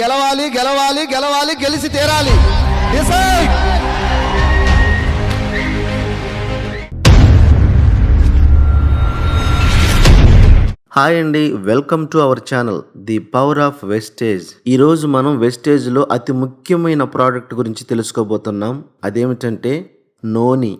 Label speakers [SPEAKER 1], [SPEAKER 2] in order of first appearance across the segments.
[SPEAKER 1] గెలవాలి గెలవాలి గెలవాలి గెలిచి తీరాలి.
[SPEAKER 2] హాయ్ అండి welcome to our channel the power of wastage ఈ రోజు మనం వెస్టేజ్లో అతి ముఖ్యమైన ప్రోడక్ట్ గురించి తెలుసుకోబోతున్నాం. అదేమిటంటే నోని.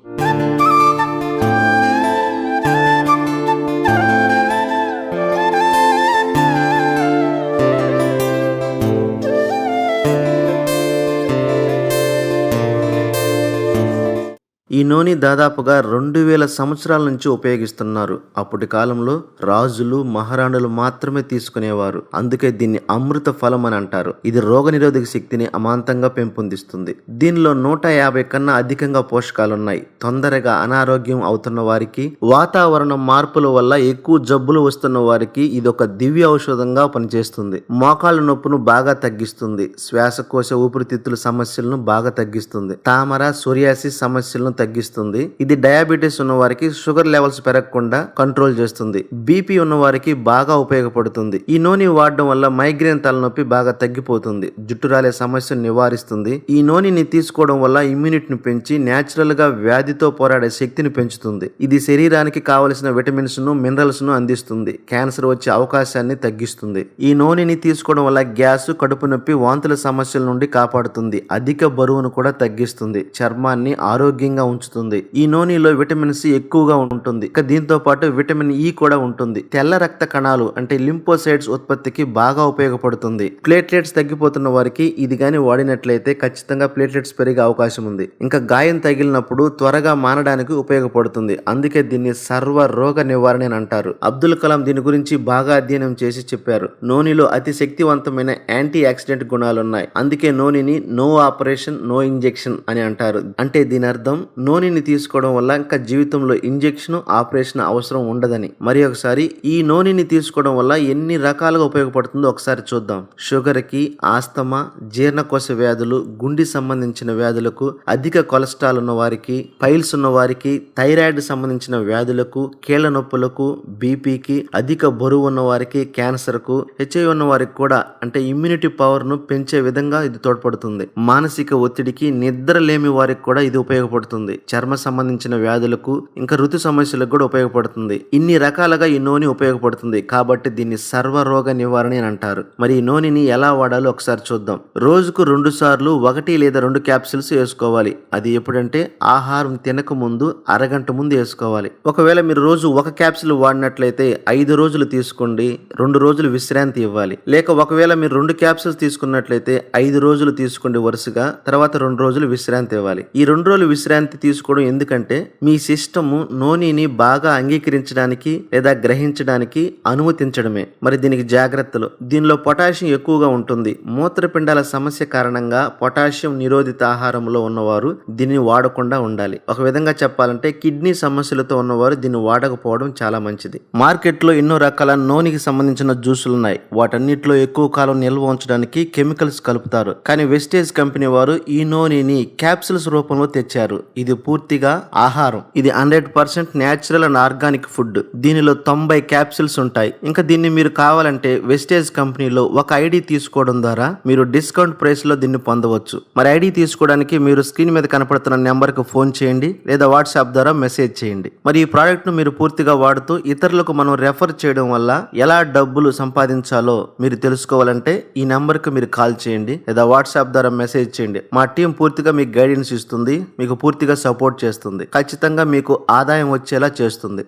[SPEAKER 2] ఈ నూనె దాదాపుగా రెండు వేల సంవత్సరాల నుంచి ఉపయోగిస్తున్నారు. అప్పటి కాలంలో రాజులు మహారాణులు మాత్రమే తీసుకునేవారు. అందుకే దీన్ని అమృత ఫలం అని అంటారు. ఇది రోగనిరోధక శక్తిని అమాంతంగా పెంపొందిస్తుంది. దీనిలో నూట యాభై కన్నా అధికంగా పోషకాలున్నాయి. తొందరగా అనారోగ్యం అవుతున్న వారికి వాతావరణ మార్పుల వల్ల ఎక్కువ జబ్బులు వస్తున్న వారికి ఇది ఒక దివ్య ఔషధంగా పనిచేస్తుంది. మోకాళ్ళ నొప్పును బాగా తగ్గిస్తుంది. శ్వాసకోశ ఊపిరితిత్తుల సమస్యలను బాగా తగ్గిస్తుంది. తామర సూర్యాసి సమస్యలను తగ్గిస్తుంది. ఇది డయాబెటీస్ ఉన్న వారికి షుగర్ లెవెల్స్ పెరగకుండా కంట్రోల్ చేస్తుంది. బీపీ ఉన్న వారికి బాగా ఉపయోగపడుతుంది. ఈ నూనె వాడడం వల్ల మైగ్రేన్ తలనొప్పి బాగా తగ్గిపోతుంది. జుట్టు రాలే సమస్యను నివారిస్తుంది. ఈ నూనెని తీసుకోవడం వల్ల ఇమ్యూనిటీని పెంచి న్యాచురల్గా వ్యాధితో పోరాడే శక్తిని పెంచుతుంది. ఇది శరీరానికి కావలసిన విటమిన్స్ను మినరల్స్ను అందిస్తుంది. క్యాన్సర్ వచ్చే అవకాశాన్ని తగ్గిస్తుంది. ఈ నూనెని తీసుకోవడం వల్ల గ్యాస్ కడుపు నొప్పి వాంతుల సమస్యల నుండి కాపాడుతుంది. అధిక బరువును కూడా తగ్గిస్తుంది. చర్మాన్ని ఆరోగ్యంగా ఉంచుతుంది. ఈ నూనెలో విటమిన్ సి ఎక్కువగా ఉంటుంది. ఇక దీంతో పాటు విటమిన్ ఈ కూడా ఉంటుంది. తెల్ల రక్త కణాలు అంటే లింపోసైడ్స్ ఉత్పత్తికి బాగా ఉపయోగపడుతుంది. ప్లేట్లెట్స్ తగ్గిపోతున్న వారికి ఇది గాని వాడినట్లయితే ఖచ్చితంగా ప్లేట్లెట్స్ పెరిగే అవకాశం ఉంది. ఇంకా గాయం తగిలినప్పుడు త్వరగా మానడానికి ఉపయోగపడుతుంది. అందుకే దీన్ని సర్వ రోగ నివారణ అని అంటారు. అబ్దుల్ కలాం దీని గురించి బాగా అధ్యయనం చేసి చెప్పారు. నూనెలో అతి శక్తివంతమైన యాంటీ ఆక్సిడెంట్ గుణాలు ఉన్నాయి అందుకే నూనెని నో ఆపరేషన్ నో ఇంజెక్షన్ అని అంటారు. అంటే దీని అర్థం నోనిని తీసుకోవడం వల్ల ఇంకా జీవితంలో ఇంజెక్షన్ ఆపరేషన్ అవసరం ఉండదని. మరి ఒకసారి ఈ నోనిని తీసుకోవడం వల్ల ఎన్ని రకాలుగా ఉపయోగపడుతుందో ఒకసారి చూద్దాం. షుగర్కి ఆస్తమా జీర్ణకోశ వ్యాధులు గుండె సంబంధించిన వ్యాధులకు అధిక కొలెస్ట్రాల్ ఉన్న వారికి పైల్స్ ఉన్న వారికి థైరాయిడ్ సంబంధించిన వ్యాధులకు కీళ్ళ నొప్పులకు బీపీకి అధిక బరువు ఉన్న వారికి క్యాన్సర్కు హెచ్ఐవి హెచ్ఐ ఉన్న వారికి కూడా అంటే ఇమ్యూనిటీ పవర్ను పెంచే విధంగా ఇది తోడ్పడుతుంది. మానసిక ఒత్తిడికి నిద్ర లేమి వారికి కూడా ఇది ఉపయోగపడుతుంది. చర్మ సంబంధించిన వ్యాధులకు ఇంకా ఋతు సమస్యలకు కూడా ఉపయోగపడుతుంది. ఇన్ని రకాలుగా ఈ నూనె ఉపయోగపడుతుంది. కాబట్టి దీన్ని సర్వరోగ నివారణ అని అంటారు. మరి ఈ నూనెని ఎలా వాడాలో ఒకసారి చూద్దాం. రోజుకు రెండు సార్లు ఒకటి లేదా రెండు క్యాప్సిల్స్ వేసుకోవాలి. అది ఎప్పుడంటే ఆహారం తినక ముందు అరగంట ముందు వేసుకోవాలి. ఒకవేళ మీరు రోజు ఒక క్యాప్సిల్ వాడినట్లయితే ఐదు రోజులు తీసుకోండి. రెండు రోజులు విశ్రాంతి ఇవ్వాలి. లేక ఒకవేళ మీరు రెండు క్యాప్సిల్స్ తీసుకున్నట్లయితే ఐదు రోజులు తీసుకోండి వరుసగా. తర్వాత రెండు రోజులు విశ్రాంతి ఇవ్వాలి. ఈ రెండు రోజులు విశ్రాంతి తీసుకోవడం ఎందుకంటే మీ సిస్టమ్ నూనెని బాగా అంగీకరించడానికి లేదా గ్రహించడానికి అనుమతించడమే. మరి దీనికి జాగ్రత్తలు. దీనిలో పొటాషియం ఎక్కువగా ఉంటుంది. మూత్రపిండాల సమస్య కారణంగా పొటాషియం నిరోధిత ఆహారంలో ఉన్నవారు దీన్ని వాడకుండా ఉండాలి. ఒక విధంగా చెప్పాలంటే కిడ్నీ సమస్యలతో ఉన్నవారు దీన్ని వాడకపోవడం చాలా మంచిది. మార్కెట్లో ఎన్నో రకాల నోనికి సంబంధించిన జ్యూసులు ఉన్నాయి. వాటన్నిటిలో ఎక్కువ కాలం నిల్వ ఉంచడానికి కెమికల్స్ కలుపుతారు. కానీ వెస్టేజ్ కంపెనీ వారు ఈ నోనెని క్యాప్సిల్స్ రూపంలో తెచ్చారు. ఇది ఇది పూర్తిగా ఆహారం. ఇది hundred percent natural and organic food. దీనిలో తొంభై క్యాప్సిల్స్ ఉంటాయి. ఇంకా దీన్ని మీరు కావాలంటే వెస్టేజ్ కంపెనీలో ఒక ఐడి తీసుకోవడం ద్వారా మీరు డిస్కౌంట్ ప్రైస్లో దీన్ని పొందవచ్చు. మరి ఐడి తీసుకోవడానికి మీరు స్క్రీన్ మీద కనపడుతున్న నెంబర్కు ఫోన్ చేయండి లేదా వాట్సాప్ ద్వారా మెసేజ్ చేయండి. మరి ఈ ప్రోడక్ట్ను మీరు పూర్తిగా వాడుతూ ఇతరులకు మనం రెఫర్ చేయడం వల్ల ఎలా డబ్బులు సంపాదించాలో మీరు తెలుసుకోవాలంటే ఈ నెంబర్కు మీరు కాల్ చేయండి లేదా వాట్సాప్ ద్వారా మెసేజ్ చేయండి. మా టీం పూర్తిగా మీకు గైడెన్స్ ఇస్తుంది. మీకు పూర్తిగా సపోర్ట్ చేస్తుంది. ఖచ్చితంగా మీకు ఆదాయం వచ్చేలా చేస్తుంది.